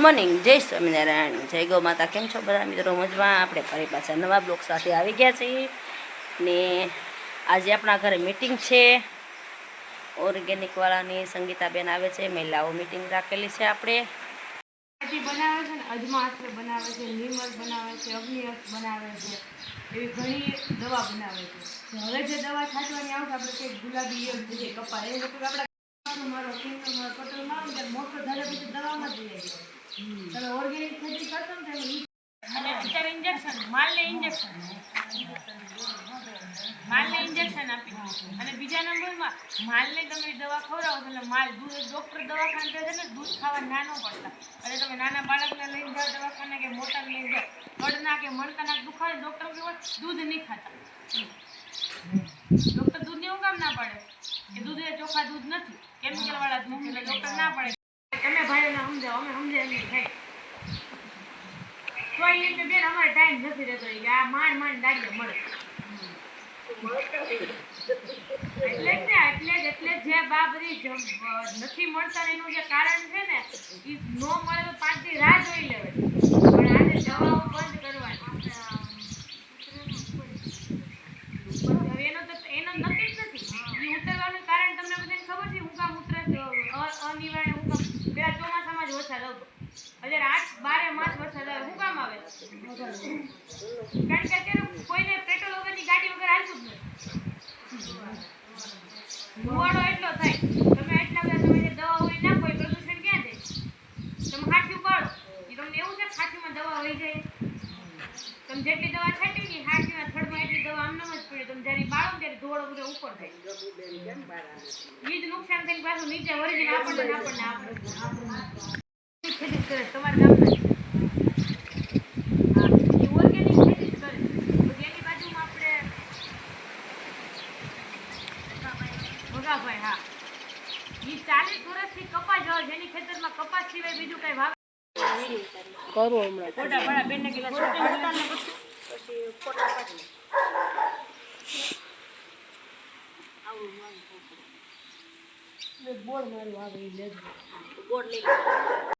Morning જય સ્વામિનારાયણ. જય ગૌ માતા. કેમ છો બધા? મિત્રો, મજમાં? આપણે ફરી પાછા નવા બ્લોક સાથે આવી ગયા છીએ. ને આજે આપણા ઘરે મિટિંગ છે. ઓર્ગેનિકવાળાની સંગીતાબેન આવે છે. મહિલાઓ મિટિંગ રાખેલી છે આપણે. બનાવે છે ઓર્ગેનિક ખેતી કરશો ને ઇન્જેક્શન માલને ઇન્જેક્શન માલને ઇન્જેક્શન આપી. અને બીજા નંબરમાં, માલને તમે દવા ખવડાવો, એટલે માલ દૂધ ડૉક્ટર દવાખાને છે ને, દૂધ ખાવા ના ન પડતા. અને તમે નાના બાળકને લઈને જાઓ દવાખાને કે મોટાને લઈને જાઓ કે મણકાના દુખાવે ડૉક્ટર કહેવાય દૂધ નહીં ખાતા. ડૉક્ટર દૂધની હું કામ ના પાડે. કે દૂધ એ ચોખ્ખા દૂધ નથી કેમિકલ વાળા દૂધ, એટલે ડૉક્ટર ના પાડે. ભાઈઓને સમજાવો અમે સમજાય નહીં થાય તો એ કે બેન અમારે ટાઈમ નથી રહેતો આ માંડ માંડ દાડીએ મળે. એટલે જ ને એટલે એટલે જે બા બધી જમ- અ, નથી મળતા એનું જે કારણ છે ને એ નો મળે તો દી રાહ જોઈ લેવાય. પણ આજે દવાઓ બંધ કરવાની હવે એનો તો એનો નક્કી જ નથી ઈ ઉતરવાનું કારણ તમને બધાને ખબર છે હું કામ ઉતરે છે અ- અનિવાર્ય હું કામ પેલા ચોમાસામાં જ વરસાદ આવતો અત્યારે આઠ, બારે માસ વરસાદ આવે. શું કામ આવે? કારણ કે અત્યારે કોઈને પેટ્રોલ વગરની ગાડી વગર હાલતું જ નથી. ધુવાડો એટલો થાય. તમે એટલા બધા તમે દવા હોય નાખો એ પ્રદૂષણ ક્યાં જાય? તમે હાથિયું પાડો. એ તમને એવું છે હાથીમાં દવા હોય જાય? તમે જેટલી દવા છાંટી ને હાથીમાં થડમાં એટલી દવા આમ જ પડે. તમે જ્યારે બાળો ત્યારે ધોળો બધો ઉપર થાય. એ જ નુકસાન થઈને પાછું નીચે વળી આપણને આપણને આપણને. ખેતી કરે તમારા ગામના કરે. પછી બાજુમાં આપણે ભગાભાઈ હા. ઈ ચાલીસ વર્ષથી કપાસ વાવે છે ખેતરમાં કપાસ સિવાય બીજું કઈ વાવે કરો હમણાં. ફોટા ભરા બેનને કીધા શૂટિંગ ઉતારને પછી એ પછી માંદી પડી. નથી ગઈ હા મારો કોણ તારે લઈ આવીને થઈ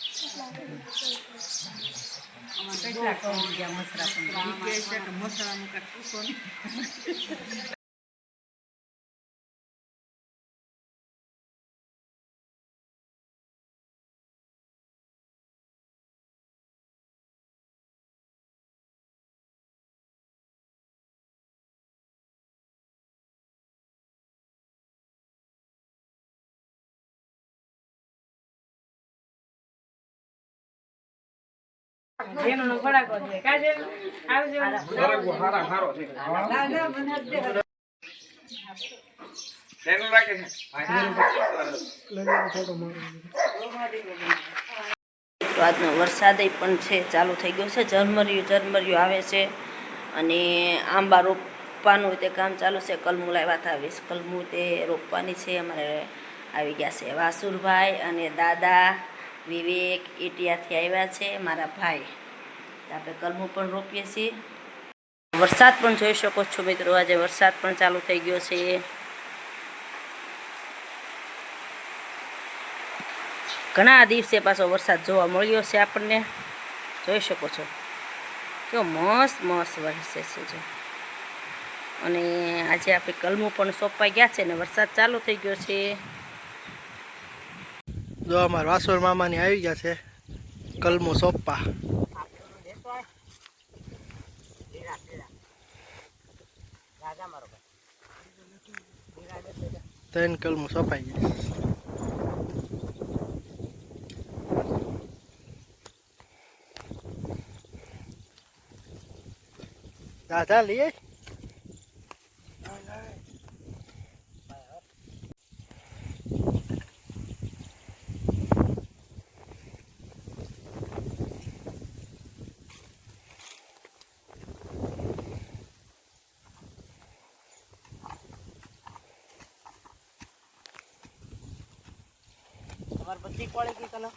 કેટલા કહું ગયા મસરા પણ. કહે છે કે મસરાનું કાંઈ પૂછો આજનો વરસાદ પણ છે ચાલુ થઈ ગયો છે. ઝરમરિયું ઝરમરિયું આવે છે અને આંબા રોપવાનું તે કામ ચાલુ છે. કલમું લાવ્યા હતા વીસ કલમું તે રોપવાની છે. અમારે આવી ગયા છે વાસુરભાઈ અને દાદા. વિવેક ઇટિયાથી આવ્યા છે, મારા ભાઈ. આપણે કલમું પણ રોપીએ છીએ. વરસાદ પણ જોઈ શકો છો મિત્રો, આજે વરસાદ પણ ચાલુ થઈ ગયો છે. ઘણા દિવસે પાછો વરસાદ જોવા મળ્યો છે આપણને. જોઈ શકો છો. કેવો મસ્ત મસ્ત વરસે છે જો. અને આજે આપણે કલમું પણ સોંપાઈ ગયા છે ને વરસાદ ચાલુ થઈ ગયો છે. જો અમારા વાસોર મામાની આવી ગયા છે. કલમો સોપ્પા ત્રણ કલમો સોપાઈ ગયા. દાદા લઈએ અમારે બધી ગઈ તને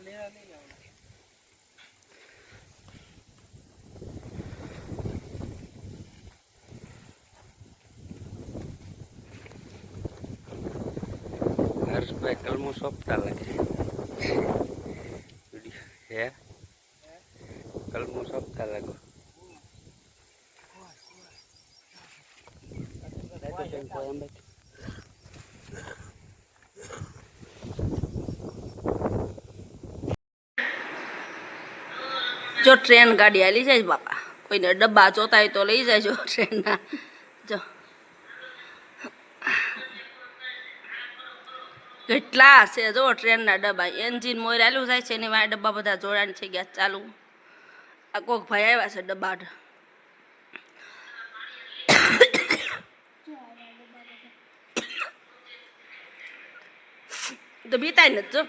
લેવા નહીં આવવાના. હર્ષભાઈ કલમું સોંપતા લાગે. હે? કલમું સોંપતા લાગો. જો ટ્રેન ગાડી આલી જાય બાપા. કોઈને ડબ્બા જોતા હોય તો લઈ જાય જો ટ્રેનના જો. કેટલા છે જો ટ્રેનના ડબ્બા. એન્જિન મોર આલ્યું જાય છે, એની વાંહે ડબ્બા બધા જોડાણ થઈ ગયા, ચાલુ. આ કોક ભાઈ આવ્યા છે ડબ્બા તો બીતાય હવે તો.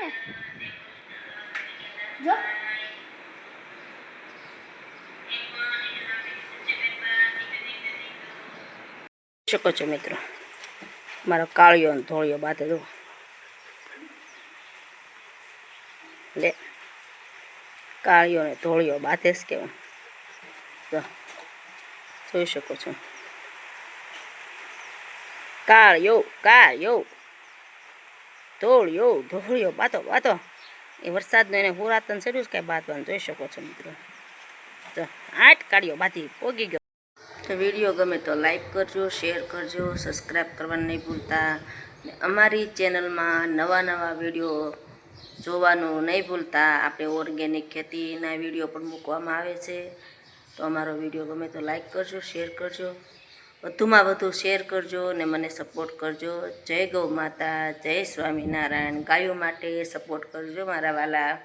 ને. જો. શકો છો મિત્રો. મારો કાળિયો અને ધોળિયો બાતે દો લે. કાળિયો ને ધોળિયો બાતે જ કેવું? જોઈ શકો છો. કાળિયો કાળિયો, ધોળિયો ધોળિયો બાતો બાતો એ વરસાદનો એને હુરાતન ચડ્યું છે, કાંઈ બાતવાનું જોઈ શકો છો મિત્રો. તો આઠ કાળિયો બાથી પોગી ગયો. વીડિયો ગમે તો લાઈક કરજો, શેર કરજો સબસ્ક્રાઈબ કરવાનું નહીં ભૂલતા. અમારી ચેનલમાં નવા નવા વીડિયો જોવાનું નહીં ભૂલતા. આપણે ઓર્ગેનિક ખેતીના વીડિયો પણ મૂકવામાં આવે છે. તો અમારો વીડિયો ગમે તો લાઈક કરજો, શેર કરજો. વધુમાં વધુ શેર કરજો ને મને સપોર્ટ કરજો. જય ગૌ માતા, જય સ્વામિનારાયણ. ગાયો માટે સપોર્ટ કરજો મારા વાલા.